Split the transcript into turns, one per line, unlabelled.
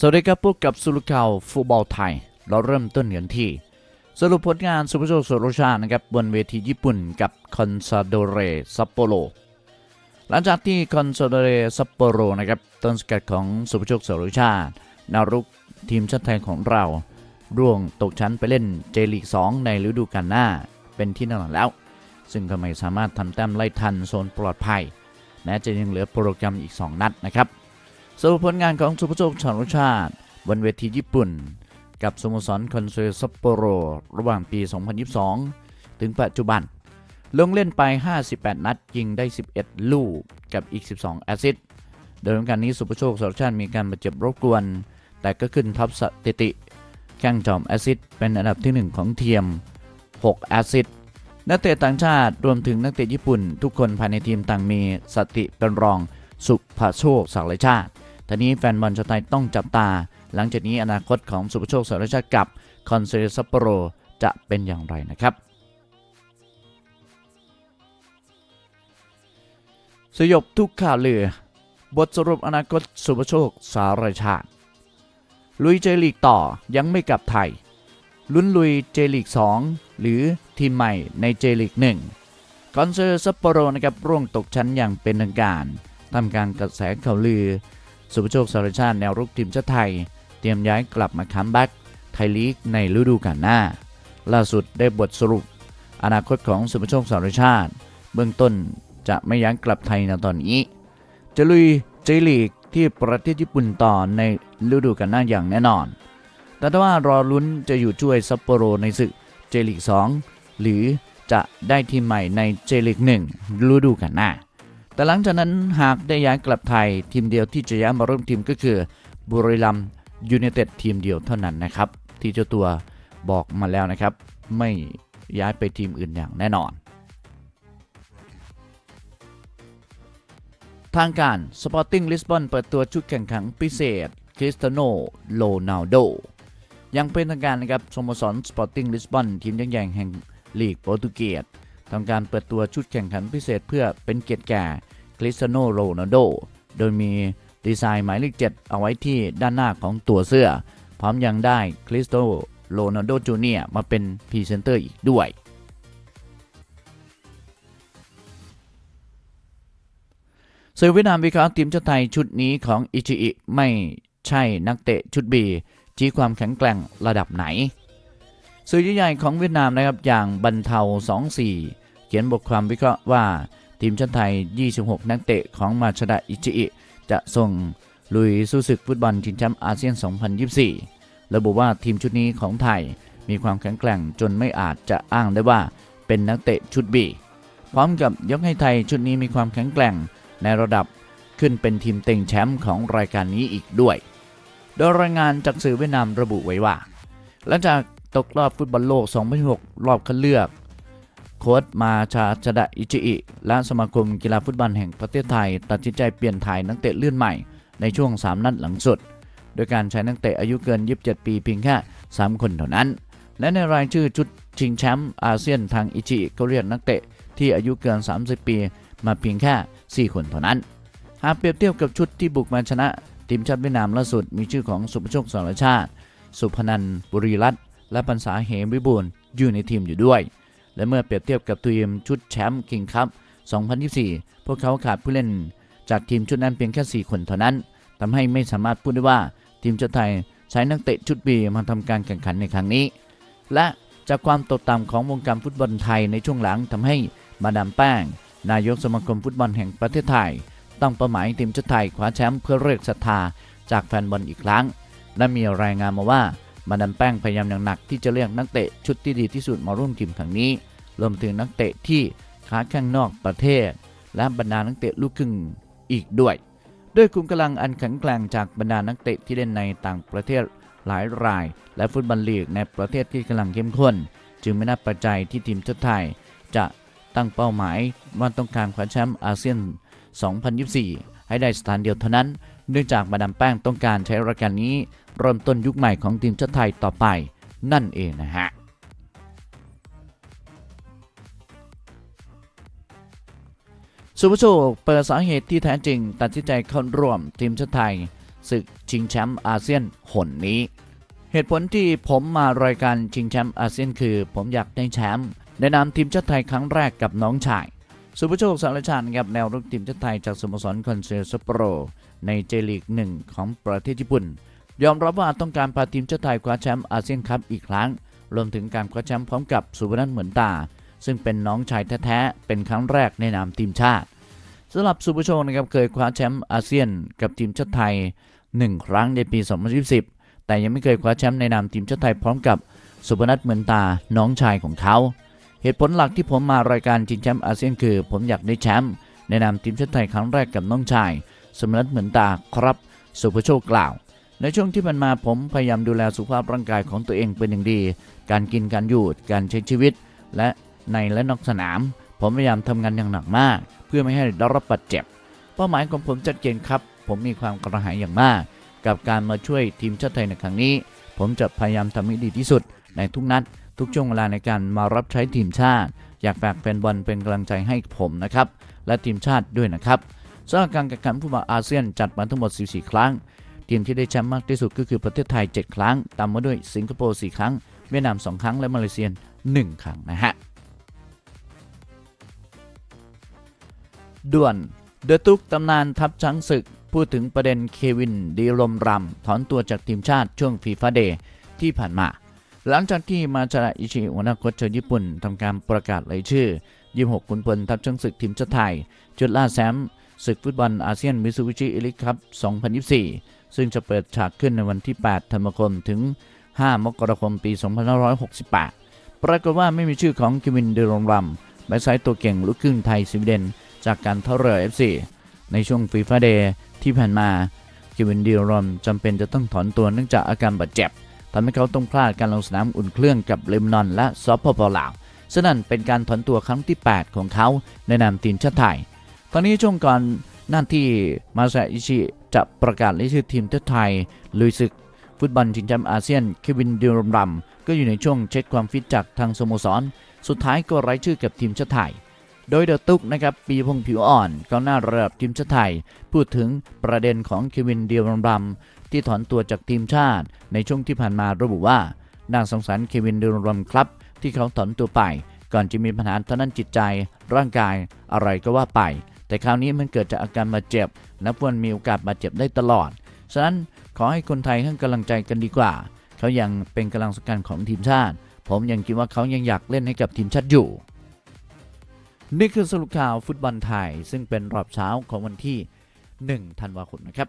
สวัสดีครับพบกับสุรุข่าวฟุตบอลไทย เราเริ่มต้นกันที่ สรุปผลงานสุภโชคสโรชาตินะครับบนเวทีญี่ปุ่นกับคอนซาโดเรซัปโปโรหลังจากที่คอนซาโดเรซัปโปโรนะครับต้นสกัดของสุภโชคสโรชาตินารุกทีมชาติไทยของเรา ร่วงตกชั้นไปเล่นเจลีก 2 ในฤดูกาลหน้าเป็นที่แน่นอนแล้ว ซึ่งก็ไม่สามารถทำแต้มไล่ทันโซนปลอดภัยแม้จะยังเหลือโปรแกรมอีก 2 นัดนะครับ สรุปผลงานของสุภโชคชารุชาติ บนเวทีญี่ปุ่น กับสโมสรคอนเซซัปโปโรระหว่างปี 2022 ถึงปัจจุบัน ลงเล่นไป 58 นัด ยิงได้ 11 ลูกกับอีก 12 แอสซิสต์โดยการนี้สุภโชคสารชาติมีการบาดเจ็บรบกวน แต่ก็ขึ้นทับสถิติแข่งจอมแอสซิสต์เป็นอันดับที่ 1 ของเทียม 6 แอสซิสต์นักเตะต่างชาติรวมถึงนักเตะญี่ปุ่น ทุกคนภายในทีมต่างมีสติเป็นรองสุภโชคสารชาติ ทีนี้แฟนบอลชาวไทยต้องจับตา หลังจากนี้อนาคตของสุภโชคสารชาติกับคอนเซซัปโปโรจะเป็นอย่างไรนะครับสยบทุกข่าวเลือบทสรุปอนาคตสุภโชคสารชาติลุยเจลีกต่อยังไม่กลับไทย ลุ้นลุยเจลีก 2 หรือทีมใหม่ในเจลีก 1 คอนเซอร์ซัปโปโรนะครับร่วงตกชั้นอย่างเป็นทางการทำการกระแสข่าวลือ สุภโชคสารชาติแนวรุกทีมชาติไทย เตรียมย้ายกลับมาคัมแบ็กไทยลีกในฤดูกาลหน้า ล่าสุดได้บทสรุป อนาคตของสุภโชคสารชาติ เบื้องต้นจะไม่ย้ายกลับไทยในตอนนี้ จะลุยเจลีกที่ประเทศญี่ปุ่นต่อในฤดูกาลหน้าอย่างแน่นอน แต่ถ้าว่ารอลุ้นจะอยู่ช่วยซัปโปโรในศึกเจลีก 2 หรือจะได้ทีมใหม่ในเจลีก 1 ฤดูกาลหน้า แต่หลังจากนั้นหากได้ย้ายกลับไทยทีมเดียวที่จะย้ายมาร่วมทีมก็คือบุรีรัมย์ยูไนเต็ดทีมเดียวเท่านั้นนะครับที่เจ้าตัวบอกมาแล้วนะครับ ไม่ย้ายไปทีมอื่นอย่างแน่นอน ทางการ Sporting Lisbon เปิดตัวชุดแข่งขันพิเศษคริสเตโนโรนัลโดยังเป็นทางการนะครับสโมสร Sporting Lisbon ทีมยักษ์ใหญ่แห่งลีกโปรตุเกส ทำการเปิดตัวชุดแข่งขันพิเศษเพื่อเป็นเกียรติแก่คริสเตโนโรนัลโด โดยมีดีไซน์หมายเลข7เอาไว้ที่ด้านหน้าของตัวเสื้อ พร้อมยังได้คริสโตโรนัลโดจูเนียมาเป็นพรีเซนเตอร์อีกด้วย สื่อเวียดนามวิเคราะห์ทีมชาติไทยชุดนี้ของอิชิอิไม่ใช่นักเตะชุดบี ชี้ความแข็งแกร่งระดับไหน สื่อใหญ่ของเวียดนามนะครับอย่างบรรเทา 24 เขียนบทความวิเคราะห์ว่า ทีมชาติไทย 26 นักเตะของมาชดาอิชิอิจะส่งลุยสู้ศึกฟุตบอลชิงแชมป์อาเซียน 2024 ระบุว่าทีมชุดนี้ของไทยมีความแข็งแกร่งจนไม่อาจจะอ้างได้ว่าเป็นนักเตะชุดบีพร้อมกับยกให้ไทยชุดนี้มีความแข็งแกร่งในระดับขึ้นเป็นทีมเต็งแชมป์ของรายการนี้อีกด้วย โดยรายงานจากสื่อเวียดนามระบุไว้ว่า หลังจาก ตกรอบฟุตบอลโลก 2006 รอบคัดเลือก โค้ชมาชาชดะอิจิอิและสมาคมกีฬาฟุตบอลแห่งประเทศไทย ตัดสินใจเปลี่ยนถ่ายนักเตะเลื่อนใหม่ในช่วง 3 นัดหลังสุด โดยการใช้นักเตะอายุเกิน 27 ปีเพียงแค่ 3 คนเท่านั้น และในรายชื่อชุดชิงแชมป์อาเซียนทางอิจิก็เรียกนักเตะที่อายุเกิน 30 ปีมาเพียงแค่ 4 คนเท่านั้นหากเปรียบเทียบกับชุดที่บุกมาชนะทีมชาติเวียดนามล่าสุดมีชื่อของสุภโชคสารชาติ สุพนันบุรีรัตน์ และปัญษาเหมวิบูลย์อยู่ในทีมอยู่ด้วย และเมื่อเปรียบเทียบกับทีมชุดแชมป์คิงคัพ 2024 พวกเขาขาดผู้เล่นจากทีมชุดนั้นเพียงแค่ 4 คนเท่านั้นทำให้ไม่สามารถพูดได้ว่าทีมชาติไทยใช้นักเตะชุดบีมาทำการแข่งขันในครั้งนี้ และจากความตกต่ำของวงการฟุตบอลไทยในช่วงหลังทำให้มาดามแป้ง นายกสมาคมฟุตบอลแห่งประเทศไทย ตั้งเป้าหมายทีมชาติไทยคว้าแชมป์เพื่อเรียกศรัทธาจากแฟนบอลอีกครั้ง และมีรายงานมาว่า มาดามแป้งพยายามอย่างหนักที่จะเรียกนักเตะชุดที่ดีที่สุดมาร่วมทีมครั้งนี้ รวมถึงนักเตะที่ค้าแข่งนอกประเทศ และบรรดานักเตะลูกครึ่งอีกด้วย ด้วยคุมกำลังอันแข็งแกร่งจากบรรดานักเตะที่เล่นในต่างประเทศหลายราย และฟุตบอลลีกในประเทศที่กำลังเข้มข้น จึงไม่น่าประใจยที่ทีมชาติไทย จะตั้งเป้าหมายว่าต้องการคว้าแชมป์อาเซียน 2024 ให้ได้สถานเดียวเท่านั้น เนื่องจากมาดามแป้งต้องการใช้รายการนี้ เริ่มต้นยุคใหม่ของทีมชาติไทยต่อไป นั่นเองนะฮะสุภโชคเปิดสาเหตุที่แท้จริง ตัดสินใจเข้าร่วมทีมชาติไทยศึกชิงแชมป์อาเซียนหนนี้ เหตุผลที่ผมมารายการชิงแชมป์อาเซียนคือ ผมอยากได้แชมป์ในนามทีมชาติไทยครั้งแรกกับน้องชาย สุภโชคสารชาติครับแนวรุกทีมชาติไทยจากสโมสรคอนเซลสโปร ในเจลีกหนึ่งของประเทศญี่ปุ่น ยอมรับว่าต้องการพาทีมชาติไทยคว้าแชมป์อาเซียนคัพอีกครั้ง รวมถึงการคว้าแชมป์พร้อมกับสุพนัทเหมือนตา ซึ่งเป็นน้องชายแท้ๆเป็นครั้งแรกในนามทีมชาติสำหรับสุภโชคนะครับเคยคว้าแชมป์อาเซียนกับทีมชาติไทย 1 ครั้งในปี 2020แต่ยังไม่เคยคว้าแชมป์ในนามทีมชาติไทยพร้อมกับสุพนัทเหมือนตาน้องชายของเขา เหตุผลหลักที่ผมมารายการชิงแชมป์อาเซียนคือ ผมอยากได้แชมป์ในนามทีมชาติไทยครั้งแรกกับน้องชาย สมนัทเหมือนตาครับ สุภโชคกล่าว ในช่วงที่ผ่านมาผมพยายามดูแลสุขภาพร่างกายของตัวเองเป็นอย่างดี การกินการอยู่การใช้ชีวิต และในและนอกสนาม ผมพยายามทำงานอย่างหนักมาก เพื่อไม่ให้ได้รับบาดเจ็บ เป้าหมายของผมชัดเจนครับ ผมมีความกระหายอย่างมาก กับการมาช่วยทีมชาติไทยในครั้งนี้ ผมจะพยายามทำให้ดีที่สุดในทุกนัด ทุกช่วงเวลาในการมารับใช้ทีมชาติ อยากฝากแฟนบอลเป็นกำลังใจให้ผมนะครับและทีมชาติด้วยนะครับสำหรับการแข่งขันฟุตบอลอาเซียนจัดมาทั้งหมด44ครั้ง ทีมที่ได้แชมป์มากที่สุดก็คือประเทศไทย 7 ครั้ง ตามมาด้วยสิงคโปร์ 4 ครั้ง เวียดนาม 2 ครั้ง และมาเลเซีย 1 ครั้งนะฮะ ด่วน เดอะตุกตำนานทัพช้างศึก พูดถึงประเด็นเควินดีรมรำถอนตัวจากทีมชาติช่วงฟีฟาเดย์ที่ผ่านมา หลังจากที่มาจาระอิชิหัวหน้าโค้ชชาวญี่ปุ่นทำการประกาศรายชื่อ 26ขุนพลทัพช้างศึกทีมชาติไทย จุดล่าแชมป์ศึกฟุตบอลอาเซียนมิซูบิชิเอลิคัพ 2024 ซึ่งจะเปิดฉากขึ้นในวันที่ 8 ธันวาคมถึง 5 มกราคมปี 2568 ปรากฏว่าไม่มีชื่อของเควินเดรองรัมแบ็กไซต์ตัวเก่งลูกครึ่งไทยสวีเดน จากการเท่าเรือ FC ในช่วงฟีฟาเดย์ที่ผ่านมาเควินเดรอมจำเป็นจะต้องถอนตัวเนื่องจากอาการบาดเจ็บ ทำให้เขาต้องพลาดการลงสนามอุ่นเครื่องกับเลบานอนและซอฟปปลาวซึ่งนั่นเป็นการถอนตัวครั้งที่ 8 ของเขาในนามทีมชาติไทย ตอนนี้ช่วงก่อนหน้าที่มาซาอิชิจะประกาศรายชื่อทีมชาติไทยลุยศึกฟุตบอลชิงแชมป์อาเซียนเควินเดรอมรัมก็อยู่ในช่วงเช็คความฟิตจากทางสโมสร สุดท้ายก็ไร้ชื่อกับทีมชาติไทย โดยเดอะตุกนะครับปีพงผิวอ่อนกองหน้าระดับทีมชาติไทย พูดถึงประเด็นของเควินเดียรรัม ที่ถอนตัวจากทีมชาติ ในช่วงที่ผ่านมาระบุว่าน่าสงสารเควินเดียรรัมครับ ที่เขาถอนตัวไป ก่อนจะมีปัญหาทางด้านจิตใจ ร่างกายอะไรก็ว่าไป แต่คราวนี้มันเกิดจากอาการบาดเจ็บนับวันมีโอกาสบาดเจ็บได้ตลอด ฉะนั้นขอให้คนไทยให้กำลังใจกันดีกว่า เขายังเป็นกำลังสำคัญของทีมชาติ ผมยังคิดว่าเขายังอยากเล่นให้กับทีมชาติอยู่นี่คือสรุปข่าวฟุตบอลไทย ซึ่งเป็นรอบเช้าของวันที่ 1 ธันวาคมนะครับ